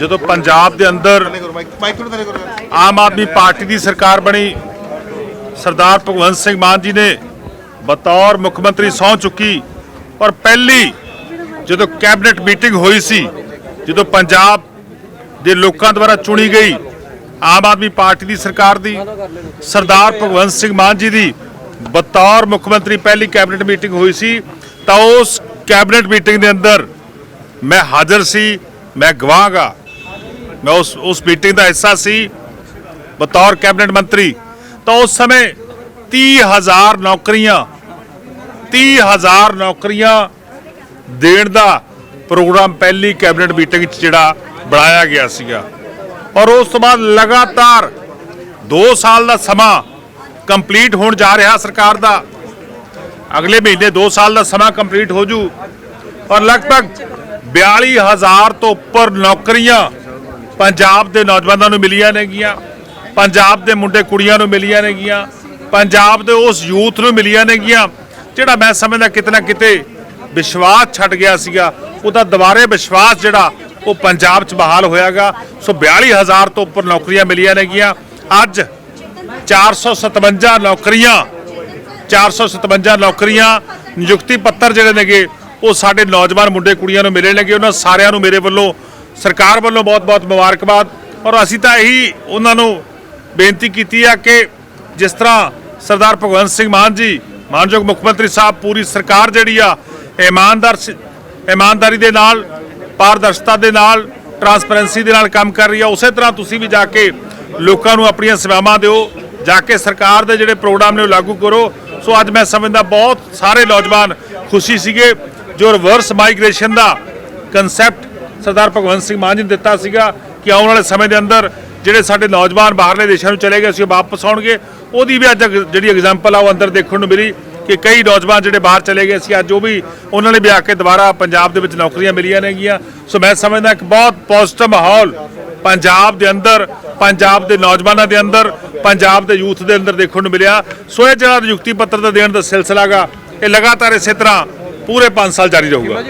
ਜਦੋਂ ਪੰਜਾਬ ਦੇ ਅੰਦਰ। ਆਮ ਆਦਮੀ ਪਾਰਟੀ ਦੀ ਸਰਕਾਰ ਬਣੀ ਸਰਦਾਰ ਭਗਵੰਤ ਸਿੰਘ ਮਾਨ ਜੀ ਨੇ ਬਤੌਰ ਮੁੱਖ ਮੰਤਰੀ ਸਹੁੰ ਚੁੱਕੀ ਔਰ ਪਹਿਲੀ ਜਦੋਂ ਕੈਬਨਿਟ ਮੀਟਿੰਗ ਹੋਈ ਸੀ ਜਦੋਂ ਪੰਜਾਬ ਦੇ ਲੋਕਾਂ ਦੁਆਰਾ ਚੁਣੀ ਗਈ ਆਮ ਆਦਮੀ ਪਾਰਟੀ ਦੀ ਸਰਕਾਰ ਦੀ ਸਰਦਾਰ ਭਗਵੰਤ ਸਿੰਘ ਮਾਨ ਜੀ ਦੀ ਬਤੌਰ ਮੁੱਖ ਮੰਤਰੀ ਪਹਿਲੀ ਕੈਬਨਿਟ ਮੀਟਿੰਗ ਹੋਈ ਸੀ ਤਾਂ ਉਸ ਕੈਬਨਿਟ ਮੀਟਿੰਗ ਦੇ ਅੰਦਰ ਮੈਂ ਹਾਜ਼ਰ ਸੀ ਮੈਂ ਗਵਾਹਗਾ ਮੈਂ ਉਸ ਉਸ ਮੀਟਿੰਗ ਦਾ ਹਿੱਸਾ ਸੀ, ਬਤੌਰ ਕੈਬਨਿਟ ਮੰਤਰੀ। ਤਾਂ ਉਸ ਸਮੇਂ 30000 ਨੌਕਰੀਆਂ 30000 ਨੌਕਰੀਆਂ ਦੇਣ ਦਾ ਪ੍ਰੋਗਰਾਮ ਪਹਿਲੀ ਕੈਬਨਿਟ ਮੀਟਿੰਗ 'ਚ ਜਿਹੜਾ ਬਣਾਇਆ ਗਿਆ ਸੀਗਾ। ਔਰ ਉਸ ਤੋਂ ਬਾਅਦ ਲਗਾਤਾਰ 2 ਸਾਲ ਦਾ ਸਮਾਂ ਕੰਪਲੀਟ ਹੋਣ ਜਾ ਰਿਹਾ ਸਰਕਾਰ ਦਾ। ਅਗਲੇ ਮਹੀਨੇ 2 ਸਾਲ ਦਾ ਸਮਾਂ ਕੰਪਲੀਟ ਹੋ ਜੂ। ਔਰ ਲਗਭਗ 42000 ਤੋਂ ਉੱਪਰ ਨੌਕਰੀਆਂ ਪੰਜਾਬ ਦੇ ਨੌਜਵਾਨਾਂ ਨੂੰ ਮਿਲੀਆਂ ਨੇਗੀਆਂ, ਪੰਜਾਬ ਦੇ ਮੁੰਡੇ ਕੁੜੀਆਂ ਨੂੰ ਮਿਲੀਆਂ ਨੇਗੀਆਂ, ਪੰਜਾਬ ਦੇ ਉਸ ਯੂਥ ਨੂੰ ਮਿਲੀਆਂ ਨੇਗੀਆਂ, ਜਿਹੜਾ ਮੈਂ ਸਮਝਦਾ ਕਿਤੇ ਨਾ ਕਿਤੇ ਵਿਸ਼ਵਾਸ ਛੱਡ ਗਿਆ ਸੀਗਾ, ਉਹਦਾ ਦੁਬਾਰੇ ਵਿਸ਼ਵਾਸ ਜਿਹੜਾ ਉਹ ਪੰਜਾਬ 'ਚ ਬਹਾਲ ਹੋਇਆਗਾ। ਸੋ 42000 ਤੋਂ ਉੱਪਰ ਨੌਕਰੀਆਂ ਮਿਲੀਆਂ ਨੇਗੀਆਂ। ਅੱਜ 457 ਨੌਕਰੀਆਂ 457 ਨੌਕਰੀਆਂ ਨਿਯੁਕਤੀ ਪੱਤਰ ਜਿਹੜੇ ਨੇਗੇ, ਉਹ ਸਾਡੇ ਨੌਜਵਾਨ ਮੁੰਡੇ ਕੁੜੀਆਂ ਨੂੰ ਮਿਲੇ ਨੇਗੇ, ਉਹਨਾਂ ਸਾਰਿਆਂ ਨੂੰ ਮੇਰੇ ਵੱਲੋਂ ਸਰਕਾਰ ਵੱਲੋਂ ਬਹੁਤ-ਬਹੁਤ ਮੁਬਾਰਕਬਾਦ। ਔਰ ਅਸੀਂ ਤਾਂ ਇਹੀ ਉਹਨਾਂ ਨੂੰ ਬੇਨਤੀ ਕੀਤੀ ਆ ਕਿ ਜਿਸ ਤਰ੍ਹਾਂ ਸਰਦਾਰ ਭਗਵੰਤ ਸਿੰਘ ਮਾਨ ਜੀ, ਮਾਨਯੋਗ ਮੁੱਖ ਮੰਤਰੀ ਸਾਹਿਬ, ਪੂਰੀ ਸਰਕਾਰ ਜਿਹੜੀ ਆ, ਇਮਾਨਦਾਰ ਇਮਾਨਦਾਰੀ ਦੇ ਨਾਲ, ਪਾਰਦਰਸ਼ਤਾ ਦੇ ਨਾਲ ਟਰਾਂਸਪੈਰੈਂਸੀ ਦੇ ਨਾਲ ਕੰਮ ਕਰ ਰਹੀ ਆ, ਉਸੇ ਤਰ੍ਹਾਂ ਤੁਸੀਂ ਵੀ ਜਾ ਕੇ ਲੋਕਾਂ ਨੂੰ ਆਪਣੀਆਂ ਸੇਵਾਵਾਂ ਦਿਓ, ਜਾ ਕੇ ਸਰਕਾਰ ਦੇ ਜਿਹੜੇ ਪ੍ਰੋਗਰਾਮ ਨੇ ਉਹ ਲਾਗੂ ਕਰੋ। ਸੋ ਅੱਜ ਮੈਂ ਸਮਝਦਾ ਬਹੁਤ ਸਾਰੇ ਨੌਜਵਾਨ ਖੁਸ਼ੀ ਸੀਗੇ, ਜੋ ਰਿਵਰਸ ਮਾਈਗ੍ਰੇਸ਼ਨ ਦਾ ਕਨਸੈਪਟ ਸਰਦਾਰ ਭਗਵੰਤ ਸਿੰਘ ਮਾਨ ਜੀ ਨੇ ਦਿੱਤਾ ਸੀਗਾ ਕਿ ਆਉਣ ਵਾਲੇ ਸਮੇਂ ਦੇ ਅੰਦਰ ਜਿਹੜੇ ਸਾਡੇ ਨੌਜਵਾਨ ਬਾਹਰਲੇ ਦੇਸ਼ਾਂ ਨੂੰ ਚਲੇ ਗਏ ਸੀ ਉਹ ਵਾਪਸ ਆਉਣਗੇ। ਉਹਦੀ ਵੀ ਅੱਜ ਜਿਹੜੀ ਐਗਜ਼ਾਮਪਲ ਆ, ਉਹ ਅੰਦਰ ਦੇਖਣ ਨੂੰ ਮਿਲੀ ਕਿ ਕਈ ਨੌਜਵਾਨ ਜਿਹੜੇ ਬਾਹਰ ਚਲੇ ਗਏ ਸੀ ਅੱਜ ਉਹ ਵੀ ਉਹਨਾਂ ਨੇ ਵੀ ਆ ਕੇ ਦੁਬਾਰਾ ਪੰਜਾਬ ਦੇ ਵਿੱਚ ਨੌਕਰੀਆਂ ਮਿਲੀਆਂ ਨੇਗੀਆਂ। ਸੋ ਮੈਂ ਸਮਝਦਾ ਇੱਕ ਬਹੁਤ ਪੋਜ਼ਿਟਿਵ ਮਾਹੌਲ ਪੰਜਾਬ ਦੇ ਅੰਦਰ, ਪੰਜਾਬ ਦੇ ਨੌਜਵਾਨਾਂ ਦੇ ਅੰਦਰ, ਪੰਜਾਬ ਦੇ ਯੂਥ ਦੇ ਅੰਦਰ ਦੇਖਣ ਨੂੰ ਮਿਲਿਆ। ਸੋ ਇਹ ਜਿਹੜਾ ਨਿਯੁਕਤੀ ਪੱਤਰ ਦਾ ਦੇਣ ਦਾ ਸਿਲਸਿਲਾ ਗਾ, ਇਹ ਲਗਾਤਾਰ ਇਸੇ ਤਰ੍ਹਾਂ ਪੂਰੇ 5 ਸਾਲ ਜਾਰੀ ਰਹੂਗਾ।